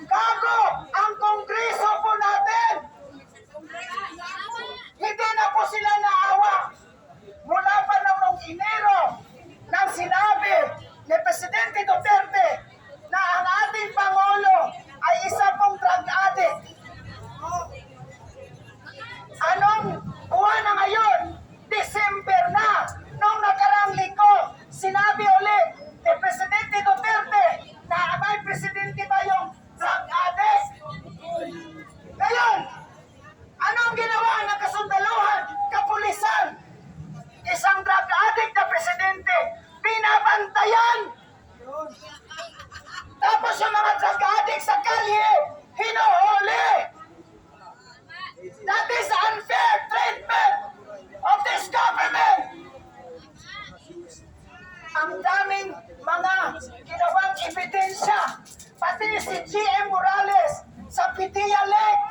Gago ang kongreso po natin. Hindi na po sila naawa. Mula pa nung Enero nang sinabi ni Presidente Duterte na ang ating Pangulo ay isa pong drug addict. Anong buwan na ngayon? December na. Nung nakarang linggo, sinabi ulit ni Presidente Duterte na may presidente ba yung drug addict? Ngayon, anong ginawa ng kasundaluhan, kapulisan? Isang drug addict na presidente, binabantayan! Tapos yung mga drug addict sa kalye, hinuhuli! That is unfair treatment of this government! Ang daming mga ginawang ebidensya, Pastille Sinchi en Morales, Zapitilla Lake.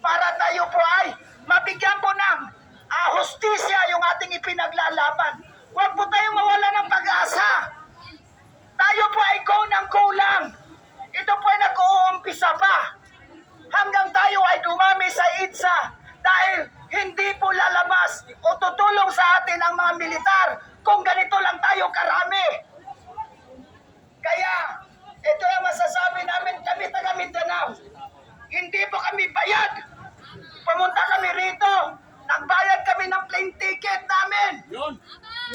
Para tayo po ay mabigyan po ng ah, hustisya yung ating ipinaglalaban. Huwag po tayong mawala ng pag-asa. Tayo po ay go ng go lang. Ito po ay nag-uumpisa pa. Hanggang tayo ay dumami sa ITSA dahil hindi po lalabas o tutulong sa atin ang mga militar kung ganito lang tayo karami. Kaya, ito ang masasabi namin kami taga Mindanao. Hindi po kami bayad. Pumunta kami rito. Nagbayad kami ng plane ticket namin. Yun.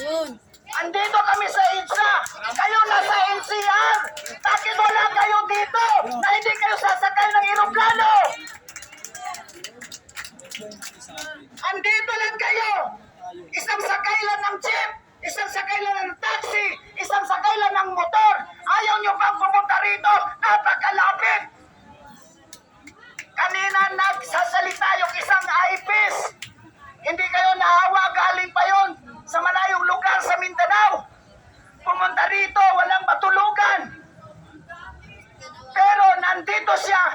Yun. Andito kami sa ITSA. Kayo nasa NCR. Bakit wala kayo dito na hindi kayo sasakay ng eroplano? Andito lang kayo. Isang sakay lang ng jeep. Isang sakay lang ng taxi. Isang sakay lang ng motor. Ayaw nyo bang pumunta rito? Napakalapit. Kanina nagsasalita yung isang IPIS. Hindi kayo naawa, galing pa yon sa malayong lugar sa Mindanao. Pumunta rito, walang matulugan. Pero nandito siya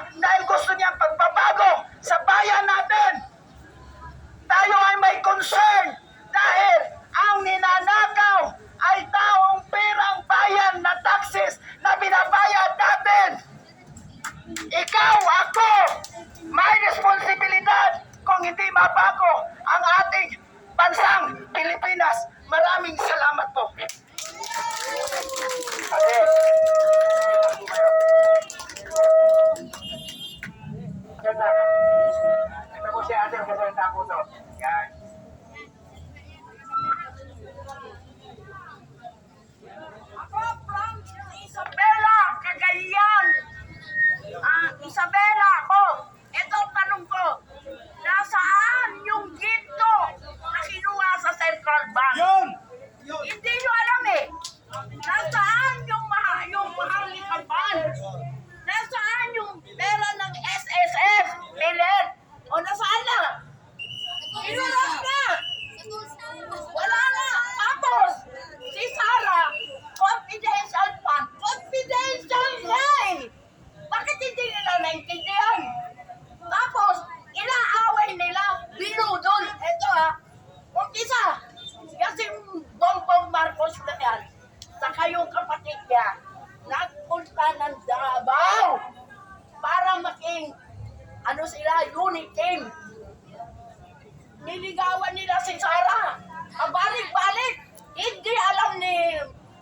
niligawan nila si Sara. Pabalik-balik. Hindi alam ni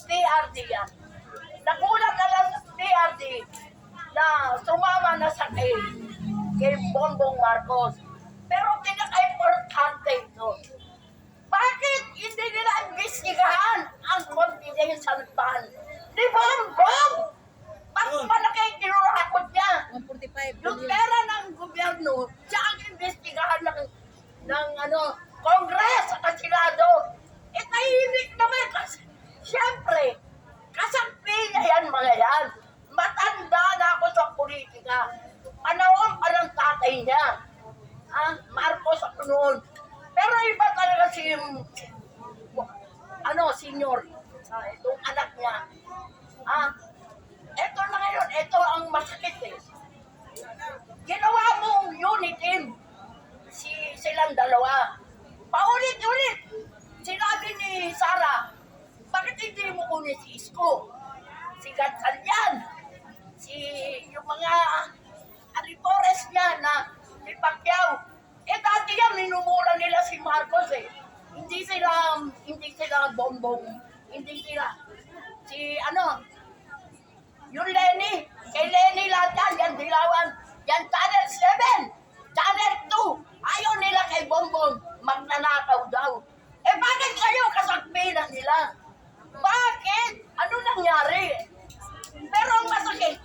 PRD yan. Nagulat na lang PRD na sumama na sa kay, kay Bongbong Marcos. Pero pinaka-importante ito. Bakit hindi nila investigahan ang confidential fund? Di ba ang bomb? Bakit pa na niya? 145. Yung pera ng gobyerno, siya ang investigahan ng ng ano, Congress at Senado. Isko, si Gatsalyan, si yung mga Aripores niya na si Pacquiao. Eh dati yan, minumura nila si Marcos eh. Hindi sila, hindi sila bombong, hindi sila. Si ano, yung Lenny, kay Lenny lahat yan, yan Dilawan, yan Channel 7, Channel 2. Ayaw nila kay Bongbong, magnanakaw daw. Eh bakit kayo kasakpilan nila? Bakit? Ano nangyari? Pero ang masakit,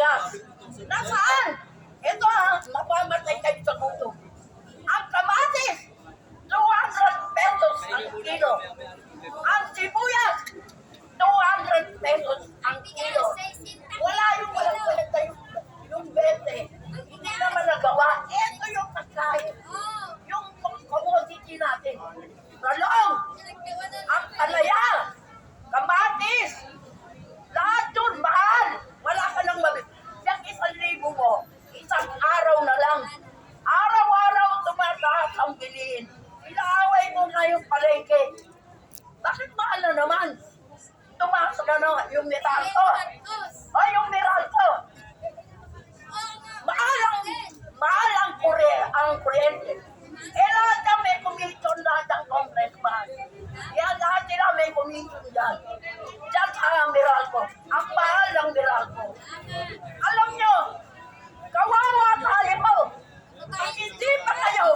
bigas. Nasaan? Ito ha, mapamatay kayo sa gutom. Ang kamatis, 200 pesos ang kilo. Ang sibuyas, 200 pesos lang dira ako. Alam nyo, kawawa tayo po. Pag hindi pa kayo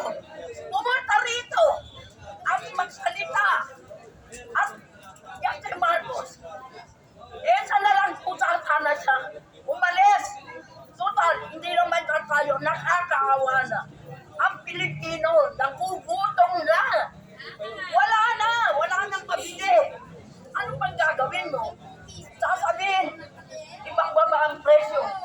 pumunta rito at magsalita at yan kay Marcos, eh sana lang po sa sana siya. Umalis. Total, hindi naman ka tayo nakakaawa na. Ang Pilipino, nakugutong na. Wala na, wala nang pabili. Ano pang gagawin mo? 没事。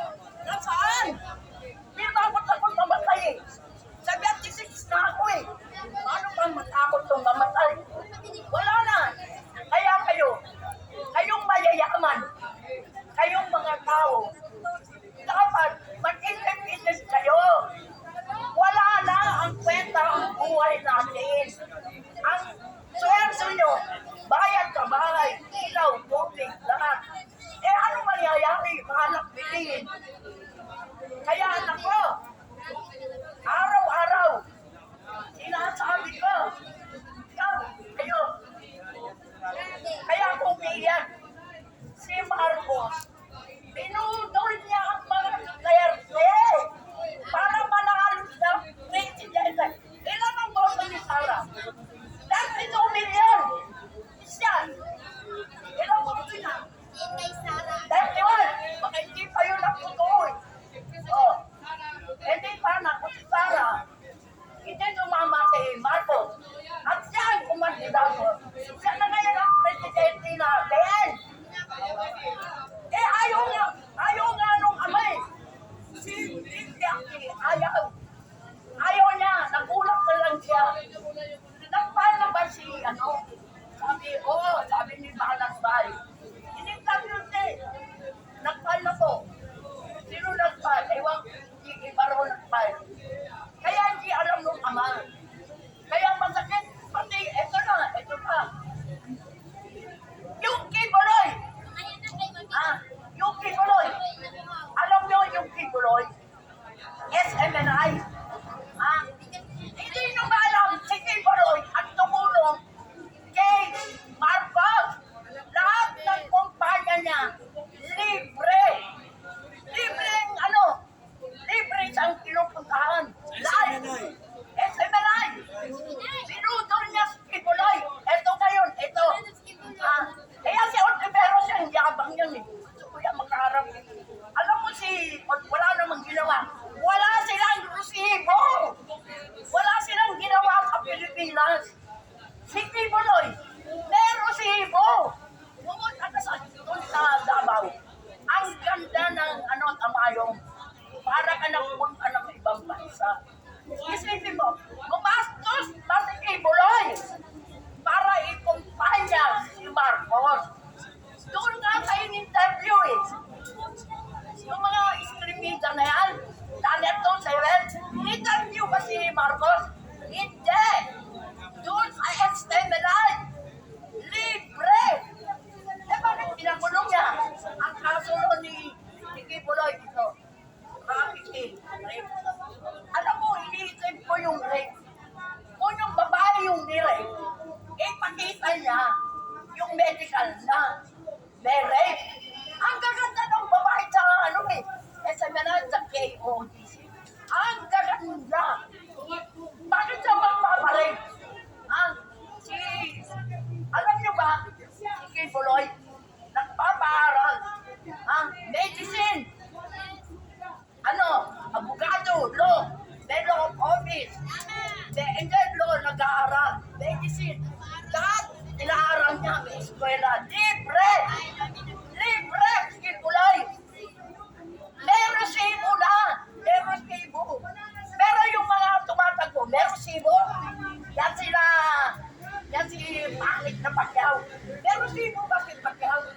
Pero sino bakit magkahabol?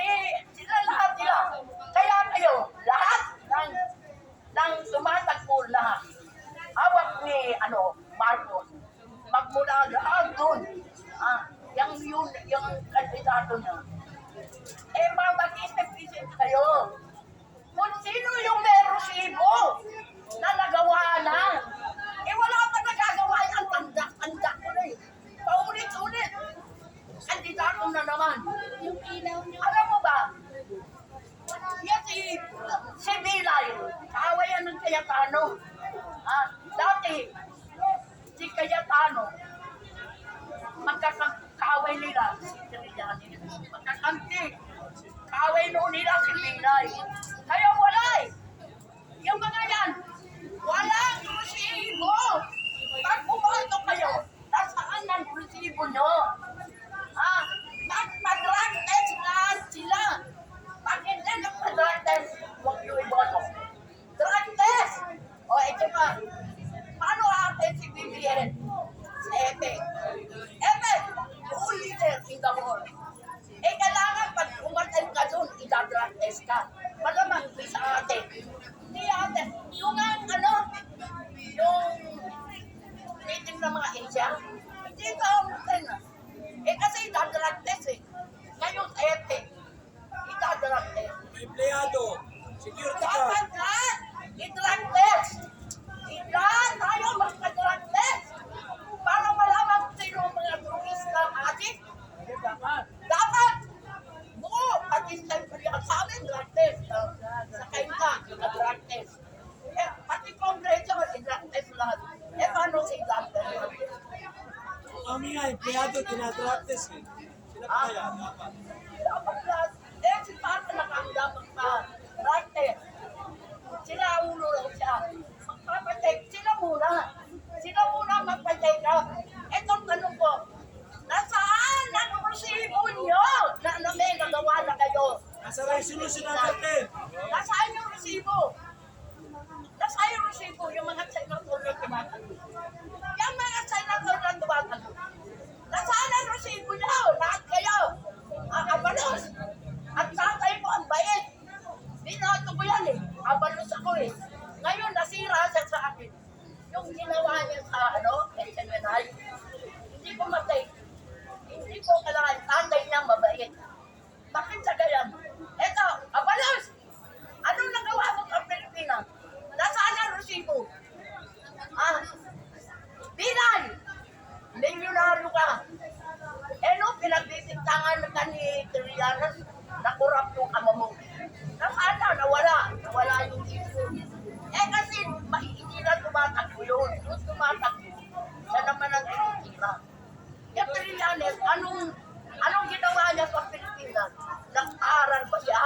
Eh, sila lahat nila. Kaya kayo, lahat ng, ng tumatagpo lahat. Hawak ni, ano, Marcos. Magmula lahat doon. Ah, yung yun, yung kandidato niya. Eh, mag-isip-isip kayo. Kung sino yung may resibo na nagawa na Alam na naman. Yung ilaw niyo. Alam mo ba? Yan si, si Bilay. Kawayan ng Cayetano. Ha? Dati, si Cayetano, magkakaway nila si Trillani. Magkakanti. Kaway noon nila si Bilay. Eh. Kaya wala. Yung mga yan, walang resibo. Pag pumasok kayo, nasaan ang resibo nyo? resolution natin. Nasaan yung resibo? Nasaan yung resibo? Yung mga senator na tumatalo. Yung mga senator na tumatalo. Nasaan ang resibo niyo? Lahat kayo. Ang abalos. At tatay mo ang bait. Binoto ko yan eh. Abalos ako eh. Ngayon, nasira siya sa akin. Yung ginawa niya sa ano, SNNI, hindi ko matay. Hindi ko kailangan tatay niya mabait. Bakit sa ganyan? tangan ka ni Triana, nakurap yung ama mo. Nakala, nawala. Nawala yung issue. Eh kasi, hindi na tumatakbo yun. Yung tumatakbo, siya naman ang tinitira. Yung Triana, anong, anong ginawa niya sa Pilipinas? Nag-aaral ba siya?